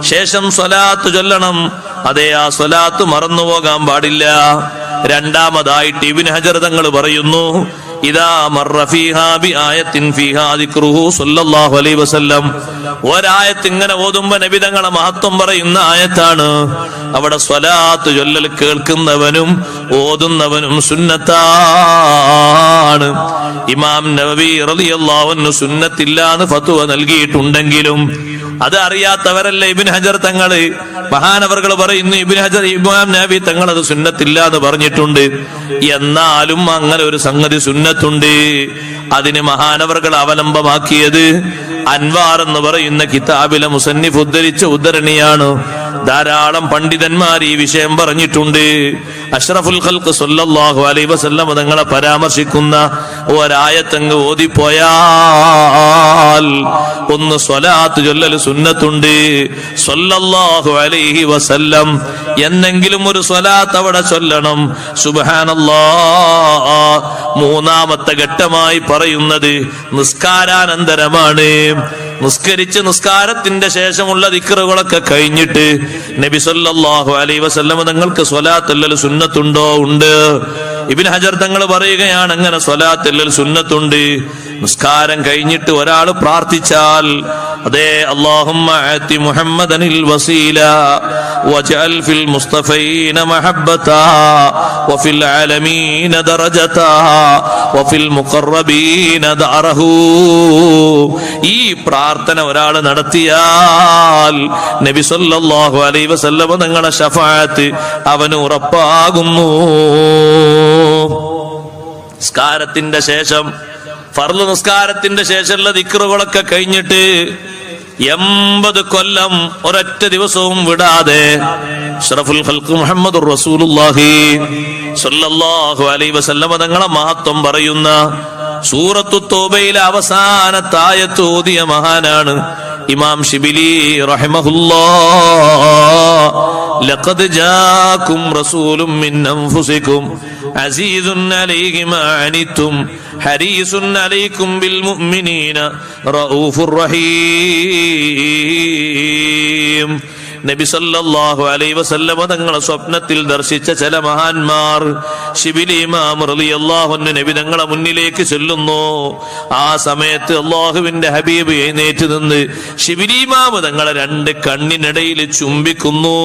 ശേഷം സ്വലാത്ത് ചൊല്ലണം. അതേ ആ സ്വലാത്ത് മറന്നു പോകാൻ പാടില്ല. രണ്ടാമതായിട്ട് ഇബിൻ ഹജർ തങ്ങൾ പറയുന്നു ഇതാ മർറ ഫീഹാ ഫീഹാ ദിക്റുഹു സല്ലല്ലാഹു അലൈഹി വസല്ലം. ഒരായത്ത് ഇങ്ങനെ ഓതുമ്പോ നബിതങ്ങളെ മഹത്വം പറയുന്ന ആയത്താണ്. അവിടെ സ്വലാത്ത് ചൊല്ലൽ കേൾക്കുന്നവനും ഓതുന്നവനും സുന്നത്താണ്. ഇമാം നബി റളിയല്ലാഹു സുന്നത്തില്ലാന്ന് ഫത്വ നൽകിയിട്ടുണ്ടെങ്കിലും അത് അറിയാത്തവരല്ല ഇബിൻ ഹജർ തങ്ങൾ? മഹാനവർകൾ പറയുന്നു ഇബിൻ ഹജർ ഇമാം നബി തങ്ങൾ അത് സുന്നത്തില്ല എന്ന് പറഞ്ഞിട്ടുണ്ട്. എന്നാലും അങ്ങനെ ഒരു സംഗതി സുന്നത്തുണ്ട് അതിന് മഹാനവർകൾ അവലംബമാക്കിയത് അൻവാർ എന്ന് പറയുന്ന കിതാബിലെ മുസന്നിഫ് ഉദ്ധരിച്ച ഉദ്ധരണിയാണ്. ധാരാളം പണ്ഡിതന്മാർ ഈ വിഷയം പറഞ്ഞിട്ടുണ്ട്. അഷ്റഫുൽ ഖൽക്ക് സൊല്ലാഹു അലൈ വസല്ലം തങ്ങളെ പരാമർശിക്കുന്ന ഒരായത്തങ്ങ് ഓതിപ്പോയാൽ ഒന്ന് സ്വലാത്ത് ചൊല്ലൽ സുന്നത്തുണ്ട്. സൊല്ലാഹു അലൈഹി വസല്ലം എന്നെങ്കിലും ഒരു സ്വലാത്ത് അവിടെ ചൊല്ലണം. സുബാനല്ലാ മൂന്നാമത്തെ ഘട്ടമായി പറയുന്നത് നിസ്കാരാനന്തരമാണ്. നിസ്കരിച്ച് നിസ്കാരത്തിന്റെ ശേഷമുള്ള ദിക്കറുകളൊക്കെ കഴിഞ്ഞിട്ട് നബി സല്ലാഹു അലൈഹി വസല്ലം തങ്ങൾക്ക് സ്വലാത്തല്ലൽ സുന്നത്തുണ്ടോ? ഉണ്ട്. ഇബിൻ ഹജർ തങ്ങൾ പറയുകയാണ് അങ്ങനെ സ്വലാത്തല്ലൽ സുന്നത്തുണ്ട്. നിസ്കാരം കഴിഞ്ഞിട്ട് ഒരാൾ പ്രാർത്ഥിച്ചാൽ അതേ അള്ളാഹുമ്മ മുഹമ്മദനിൽ വജഅൽ ഫിൽ മഹബ്ബത വഫിൽ ആലമീന വഫിൽ മുഖർറബീന ഈ പ്രാർത്ഥന ഒരാൾ നടത്തിയാൽ നബി സല്ലല്ലാഹു അലൈഹി വസല്ലം ഷഫാഅത്ത് അവന് ഉറപ്പാകുന്നു. നിസ്കാരത്തിന്റെ ശേഷം ഫർൾ നിസ്കാരത്തിന്റെ ശേഷമുള്ള ദിക്റുകളൊക്കെ കഴിഞ്ഞിട്ട് എൺപത് കൊല്ലം ഒരൊറ്റ ദിവസവും വിടാതെ ഷറഫുൽ ഖൽഖ് മുഹമ്മദ് റസൂലുള്ളാഹി സ്വല്ലല്ലാഹു അലൈഹി വസല്ലമ തങ്ങളെ മഹത്വം പറയുന്ന സൂറത്തു തോബയിലെ അവസാനത്തായത്ത് ഓതിയ മഹാനാണ് إمام شبلي رحمه الله لقد جاءكم رسول من أنفسكم عزيز عليه ما عنتم حريص عليكم بالمؤمنين رؤوف رحيم. നബി സല്ലല്ലാഹു അലൈഹി വസല്ലമ തങ്ങളെ സ്വപ്നത്തിൽ ദർശിച്ച ചില മഹാന്മാർ ശിബിലി ഇമാം റളിയല്ലാഹു അൻഹു നബി തങ്ങളെ മുന്നിലേക്ക് ചെല്ലുന്നു. ആ സമയത്ത് അള്ളാഹുവിന്റെ ഹബീബ് എഴുന്നേറ്റ് നിന്ന് ശിബിലിമാമ് തങ്ങളെ രണ്ട് കണ്ണിനിടയിൽ ചുംബിക്കുന്നു.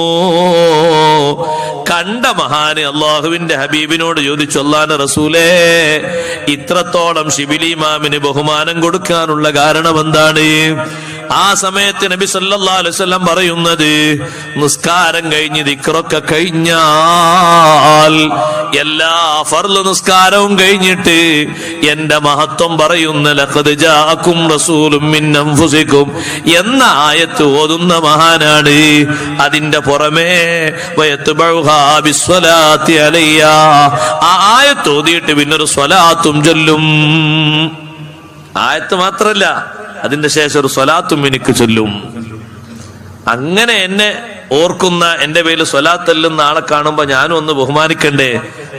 കണ്ട മഹാന് അള്ളാഹുവിന്റെ ഹബീബിനോട് ചോദിച്ചു റസൂലേ ഇത്രത്തോളം ശിബിലിമാമിന് ബഹുമാനം കൊടുക്കാനുള്ള കാരണം എന്താണ് ആ സമയത്ത് നബി സല്ലാ അലൈഹി വസല്ലം പറയുന്നത് നിസ്കാരം കഴിഞ്ഞ് ദിക്റൊക്കെ കഴിഞ്ഞാൽ എല്ലാ ഫർൾ നിസ്കാരവും കഴിഞ്ഞിട്ട് എന്റെ മഹത്വം പറയുന്ന ലഹദ്ജാക്കും റസൂലും മിൻ അൻഫുസിക്കും എന്ന ആയത്ത് ഓതുന്ന മഹാനാണ്. അതിന്റെ പുറമേ ആ ആയത്ത് ഓതിയിട്ട് പിന്നൊരു സ്വലാത്തും ചൊല്ലും. ആയത്ത് മാത്രല്ല അതിന്റെ ശേഷം ഒരു സ്വലാത്തും എനിക്ക് ചൊല്ലും. അങ്ങനെ എന്നെ ഓർക്കുന്ന എന്റെ പേരിൽ സ്വലാത്തല്ലുന്ന ആളെ കാണുമ്പോ ഞാനും ഒന്ന് ബഹുമാനിക്കണ്ടേ?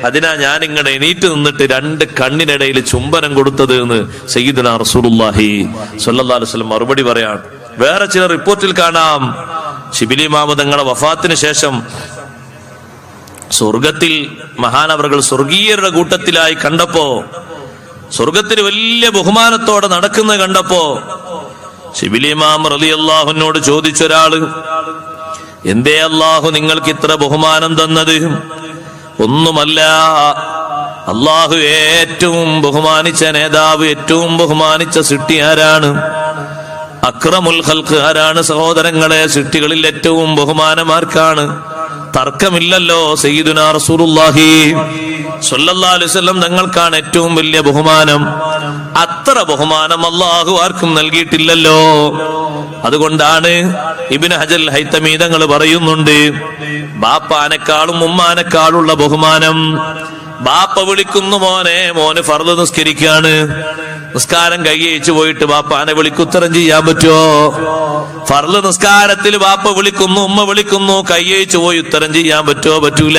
അതിനാ ഞാൻ ഇങ്ങനെ എണീറ്റ് നിന്നിട്ട് രണ്ട് കണ്ണിനിടയിൽ ചുംബനം കൊടുത്തത് എന്ന് സയ്യിദുന സ്വല്ലല്ലാഹു അലൈഹി വസല്ലം മറുപടി പറയാണ് വേറെ ചില റിപ്പോർട്ടിൽ കാണാം. ശിബിലി മാമതങ്ങളെ വഫാത്തിന് ശേഷം സ്വർഗത്തിൽ മഹാനവറുകൾ സ്വർഗീയരുടെ കൂട്ടത്തിലായി കണ്ടപ്പോ സ്വർഗത്തിൽ വലിയ ബഹുമാനത്തോടെ നടക്കുന്ന കണ്ടപ്പോ ശിബിലിമാം റലി അള്ളാഹുനോട് ചോദിച്ചൊരാൾ എന്തേ അള്ളാഹു നിങ്ങൾക്ക് ഇത്ര ബഹുമാനം തന്നത്? ഒന്നുമല്ല അള്ളാഹു ഏറ്റവും ബഹുമാനിച്ച നേതാവ് ഏറ്റവും ബഹുമാനിച്ച സിട്ടി ആരാണ്? അക്രമുൽ ഹൽക്ക് ആരാണ്? സഹോദരങ്ങളെ സിട്ടികളിൽ ഏറ്റവും ബഹുമാനമാർക്കാണ്? തർക്കമില്ലല്ലോ സയ്യിദുന റസൂലുള്ളാഹി. സ്വല്ലല്ലാഹു അലൈഹി വസല്ലം തങ്ങൾക്കാണ് ഏറ്റവും വലിയ ബഹുമാനം. അത്ര ബഹുമാനം അള്ളാഹു ആർക്കും നൽകിയിട്ടില്ലല്ലോ. അതുകൊണ്ടാണ് ഇബിൻ ഹജൽ ഹൈത്തമീതങ്ങൾ പറയുന്നുണ്ട് ബാപ്പാനേക്കാളും ഉമ്മാനേക്കാളുള്ള ബഹുമാനം ബാപ്പ വിളിക്കുന്നു മോനെ. മോന് ഫർദ് നിസ്കരിക്കാണ്. നിസ്കാരം കൈയച്ചു പോയിട്ട് ബാപ്പാനെ വിളിക്കുത്തരം ചെയ്യാൻ പറ്റുമോ? ഫർദ് നിസ്കാരത്തിൽ ബാപ്പ വിളിക്കുന്നു ഉമ്മ വിളിക്കുന്നു. കൈയച്ചു പോയി ഉത്തരം ചെയ്യാൻ പറ്റുമോ? പറ്റൂല.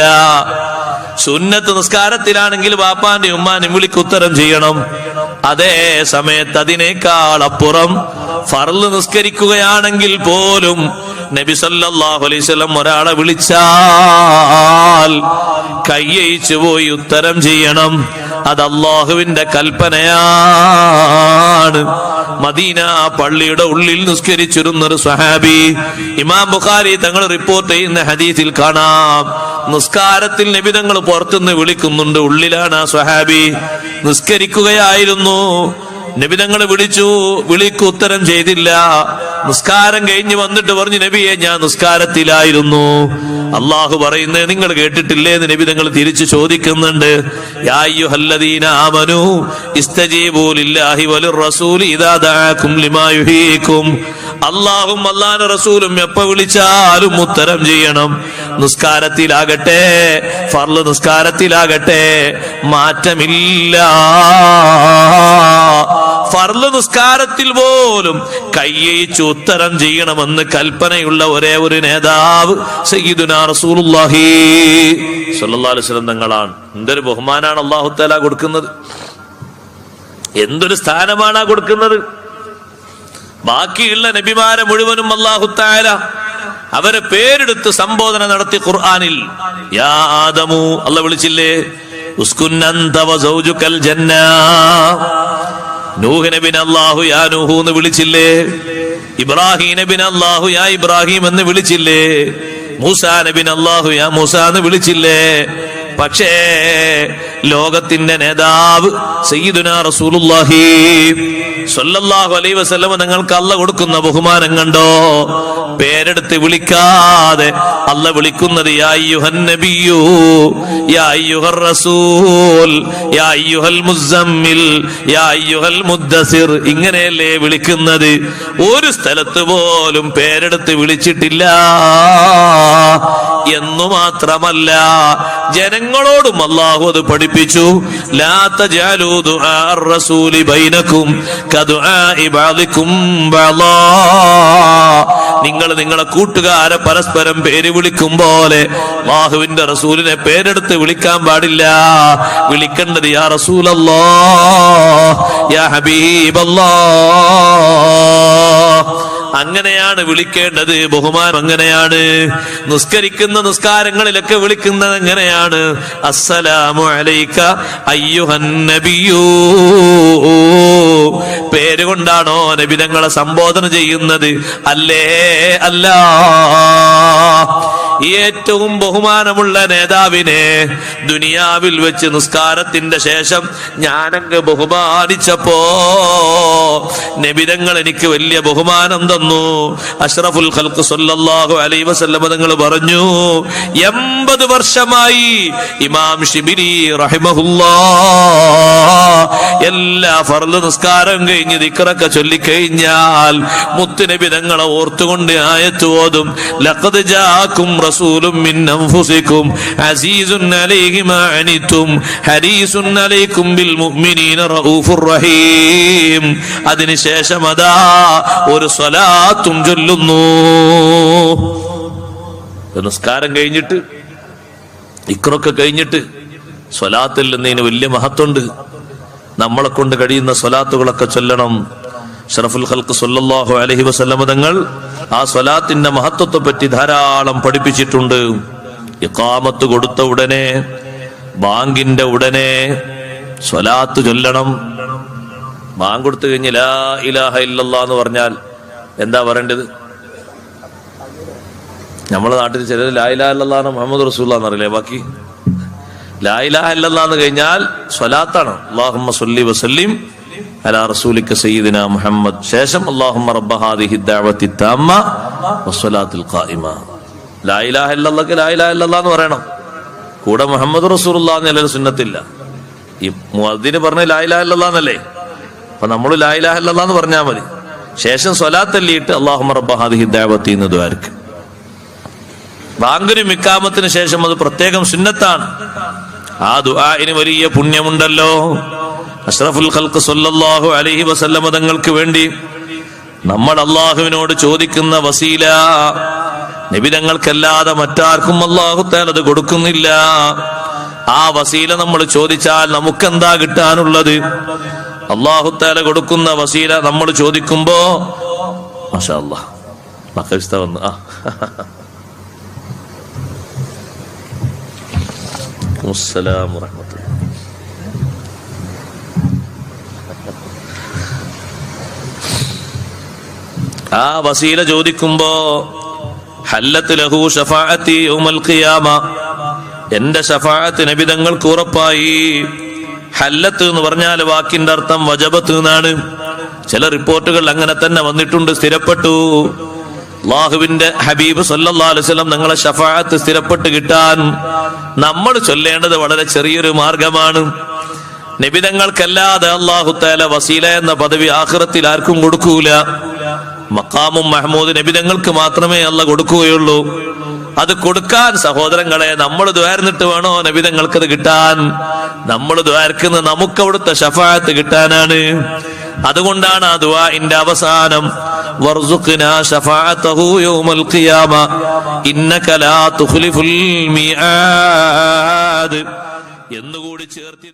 സുന്നത്ത് നിസ്കാരത്തിലാണെങ്കിൽ ബാപ്പാന്റെ ഉമ്മാനെ വിളിക്കുത്തരം ചെയ്യണം. അതേ സമയത്ത് അതിനേക്കാൾ അപ്പുറം ഫർൾ നിസ്കരിക്കുകയാണെങ്കിൽ പോലും നബി സല്ലല്ലാഹു അലൈഹി വസല്ലം ഒരാളെ വിളിച്ചാൽ കയ്യയിച്ചു പോയി ഉത്തരം ചെയ്യണം. അത് അള്ളാഹുവിന്റെ കൽപ്പനയാണ്. മദീന പള്ളിയുടെ ഉള്ളിൽ നിസ്കരിച്ചിരുന്ന ഒരു സഹാബി ഇമാം ബുഖാരി തങ്ങൾ റിപ്പോർട്ട് ചെയ്യുന്ന ഹദീസിൽ കാണാം. നിസ്കാരത്തിൽ നബിതങ്ങൾ പുറത്തുനിന്ന് വിളിക്കുന്നുണ്ട് ഉള്ളിലാണ് ആ സ്വഹാബി. നിസ്കരിക്കുകയായിരുന്നു. നബിതങ്ങൾ വിളിച്ചു വിളിക്ക് ഉത്തരം ചെയ്തില്ല. നിസ്കാരം കഴിഞ്ഞ് വന്നിട്ട് പറഞ്ഞു നബിയെ ഞാൻ നിസ്കാരത്തിലായിരുന്നു. അള്ളാഹു പറയുന്നത് നിങ്ങൾ കേട്ടിട്ടില്ലേ എന്ന് നബി തങ്ങൾ തിരിച്ചു ചോദിക്കുന്നുണ്ട്. അള്ളാഹും അള്ളാന്റെ റസൂലും എപ്പ വിളിച്ചാലും ഉത്തരം ചെയ്യണം. നിസ്കാരത്തിലാകട്ടെ ഫർൾ നിസ്കാരത്തിലാകട്ടെ മാറ്റമില്ല. ഫർൾ നിസ്കാരത്തിൽ പോലും കയ്യേച്ച് ഉത്തരം ചെയ്യണമെന്ന് കൽപ്പനയുള്ള ഒരേ ഒരു നേതാവ് സയ്യിദുനാ റസൂലുള്ളാഹി സ്വല്ലല്ലാഹു അലൈഹി വസല്ലം തങ്ങളാണ്. എന്തൊരു ബഹുമാനാണ് അള്ളാഹു തആല കൊടുക്കുന്നത്? എന്തൊരു സ്ഥാനമാണ് ആ കൊടുക്കുന്നത്? ബാക്കിയുള്ള നബിമാരെ മുഴുവനും അള്ളാഹു താല അവരെ പേരെടുത്ത് സംബോധന നടത്തി ഖുർആാനിൽ. യാ ആദമു അല്ല വിളിച്ചില്ലേ? ഉസ്കുന്നന്തവ സൗജുക്കൽ ജന്ന. നൂഹ് നബിൻ അല്ലാഹു യാ നൂഹു എന്ന് വിളിച്ചില്ലേ? ഇബ്രാഹിം നബിൻ അല്ലാഹു യാ ഇബ്രാഹിം എന്ന് വിളിച്ചില്ലേ? മൂസാ നബിൻ അല്ലാഹു യാ മൂസ എന്ന് വിളിച്ചില്ലേ? പക്ഷേ ലോകത്തിന്റെ നേതാവ് സയ്യിദുന റസൂലുള്ളാഹി സ്വല്ലല്ലാഹു അലൈഹി വസല്ലം നിങ്ങൾക്ക് അല്ല കൊടുക്കുന്ന ബഹുമാനം കണ്ടോ? പേരെടുത്ത് വിളിക്കാതെ അല്ല വിളിക്കുന്നത് ഇങ്ങനെയല്ലേ വിളിക്കുന്നത്? ഒരു സ്ഥലത്ത് പോലും പേരെടുത്ത് വിളിച്ചിട്ടില്ല എന്നു മാത്രമല്ല ജനങ്ങളോടും അള്ളാഹു അത് പഠിപ്പിച്ചു. ലാ തജാലൂ ദുആ റസൂലി ബൈനക്കും നിങ്ങൾ നിങ്ങളെ കൂട്ടുകാരെ പരസ്പരം പേര് വിളിക്കും പോലെ അള്ളാഹുവിന്റെ റസൂലിനെ പേരെടുത്ത് വിളിക്കാൻ പാടില്ല. വിളിക്കേണ്ടത് യാ റസൂലല്ലോ യാ ഹബീബല്ലോ. അങ്ങനെയാണ് വിളിക്കേണ്ടത് ബഹുമാനം അങ്ങനെയാണ്. നിസ്കരിക്കുന്ന നിസ്കാരങ്ങളിലൊക്കെ വിളിക്കുന്നത് എങ്ങനെയാണ്? അസ്സലാമു അലൈക അയ്യുഹൻ നബിയൂ പേര് കൊണ്ടാണോ നബിതങ്ങളെ സംബോധന ചെയ്യുന്നത്? അല്ലേ അല്ല. ഏറ്റവും ബഹുമാനമുള്ള നേതാവിനെ ദുനിയാവിൽ വെച്ച് നിസ്കാരത്തിന്റെ ശേഷം ഞാനങ്ങ് ബഹുമാനിച്ചപ്പോ നബിതങ്ങൾ എനിക്ക് വലിയ ബഹുമാനം തന്നു. അഷ്റഫുൽ ഖൽക്ക് അലൈഹി വസല്ലം തങ്ങൾ പറഞ്ഞു എൺപത് വർഷമായി ഇമാം ഷിബിരി റഹിമഹുല്ലാ എല്ലാ ഫർദ് നിസ്കാരം കഴിഞ്ഞ് ദിക്റൊക്കെ ചൊല്ലിക്കഴിഞ്ഞാൽ മുത്തുനബി തങ്ങളെ ഓർത്തുകൊണ്ട് ആയത്ത് ഓതും ജാക്കും റസൂലും മിൻ അൻഫുസിക്കും അസീസുൻ അലൈഹി മാ അനിതും ഹരീസുൻ അലൈക്കും ബിൽ മുഅ്മിനീന റഊഫുർ റഹീം. അതിനുശേഷം അതാ ഒരു സ്വലാത്തും ചൊല്ലുന്നു. നിസ്കാരം കഴിഞ്ഞിട്ട് ഇക്രൊക്കെ കഴിഞ്ഞിട്ട് സ്വലാത്തിൽ നിന്നതിന് വലിയ മഹത്വമുണ്ട്. നമ്മളെ കൊണ്ട് കഴിയുന്ന സ്വലാത്തുകളൊക്കെ ചൊല്ലണം. ഷറഫുൽ ഹൽക്ക് സല്ലല്ലാഹു അലഹി വസല്ലമ തങ്ങൾ ആ സ്വലാത്തിന്റെ മഹത്വത്തെ പറ്റി ധാരാളം പഠിപ്പിച്ചിട്ടുണ്ട്. ഇക്കാമത്ത് കൊടുത്ത ഉടനെ ബാങ്കിന്റെ ഉടനെ സ്വലാത്ത് ചൊല്ലണം. ബാങ്ക് കൊടുത്തു കഴിഞ്ഞ് ലാ ഇലാഹ ഇല്ലല്ലാ എന്ന് പറഞ്ഞാൽ എന്താ പറയേണ്ടത്? നമ്മളെ നാട്ടിൽ ചിലർ ലാ ഇലാഹ ഇല്ലല്ലാന്ന് മുഹമ്മദ് റസൂല്ലാന്ന് എന്നറിയില്ലേ? ബാക്കി ലാ ഇലാഹ ഇല്ലല്ലാന്ന് കഴിഞ്ഞാൽ സ്വലാത്താണ്. അല്ലാഹുമ്മ സല്ലി വസല്ലിം അലാ മുഹമ്മദ്. ശേഷം തമ്മ ഖായിമ. ലാ ഇലാഹ ഇല്ലല്ലാഹ് ലാ ഇലാഹ ഇല്ലല്ലാഹ് എന്ന് പറയണം. കൂടെ മുഹമ്മദ് റസൂലുള്ളാഹി എന്ന് എല്ലാവരും സുന്നത്തില്ല. ഈ മുഅദ്ദിന് പറഞ്ഞ ലാ ഇലാഹ ഇല്ലല്ലാഹ് എന്നല്ലേ? അപ്പൊ നമ്മൾ ലാ ഇലാഹ ഇല്ലല്ലാഹ് എന്ന് പറഞ്ഞാൽ മതി. ശേഷം സ്വലാത്തല്ലിയിട്ട് ദഅവത്തി എന്ന് ദ്വാരക്ക്. ബാങ്കുരി മിക്കാമത്തിന് ശേഷം അത് പ്രത്യേകം സുന്നത്താണ്. ആ ദുആ ഇനി വലിയ പുണ്യമുണ്ടല്ലോ. അഷ്റഫുൽ ഖൽക്ക് സല്ലല്ലാഹു അലൈഹി വസല്ലമ തങ്ങൾക്ക് വേണ്ടി നമ്മൾ അള്ളാഹുവിനോട് ചോദിക്കുന്ന വസീല നിബിതങ്ങൾക്കല്ലാതെ മറ്റാർക്കും അള്ളാഹു അത് കൊടുക്കുന്നില്ല. ആ വസീല നമ്മൾ ചോദിച്ചാൽ നമുക്കെന്താ കിട്ടാനുള്ളത്? അള്ളാഹുത്താല കൊടുക്കുന്ന വസീല നമ്മൾ ചോദിക്കുമ്പോ മാഷാ മക്കവിസ്ത വന്നു. ആ. ആ വസീല ചോദിക്കുമ്പോ ലഹു ഖിയാമ. എന്റെ ഷഫാഅത്ത് നബിതങ്ങൾക്ക് ഉറപ്പായി. ഹല്ലത്ത് എന്ന് പറഞ്ഞാൽ വാക്കിന്റെ അർത്ഥം വജബത്ത് എന്നാണ്. ചില റിപ്പോർട്ടുകൾ അങ്ങനെ തന്നെ വന്നിട്ടുണ്ട് സ്ഥിരപ്പെട്ടു. അള്ളാഹുവിന്റെ ഹബീബ് വസല്ലം നിങ്ങളെ ഷഫാഅത്ത് സ്ഥിരപ്പെട്ട് കിട്ടാൻ നമ്മൾ ചൊല്ലേണ്ടത് വളരെ ചെറിയൊരു മാർഗമാണ്. നിബിതങ്ങൾക്കല്ലാതെ അള്ളാഹു താല വസീല എന്ന പദവി ആഹ്റത്തിൽ ആർക്കും കൊടുക്കൂല. മക്കാമും മഹമ്മൂദ് നബിതങ്ങൾക്ക് മാത്രമേ അല്ല കൊടുക്കുകയുള്ളൂ. അത് കൊടുക്കാൻ സഹോദരങ്ങളെ നമ്മൾ ദ്വാരന്നിട്ട് വേണോ നബിതങ്ങൾക്ക് അത് കിട്ടാൻ? നമ്മൾ ദ്വാരക്കുന്ന നമുക്ക് അവിടുത്തെ ഷഫായത്ത് കിട്ടാനാണ്. അതുകൊണ്ടാണ് ആ ദുആഇന്റെ അവസാനം എന്നുകൂടി ചേർത്തി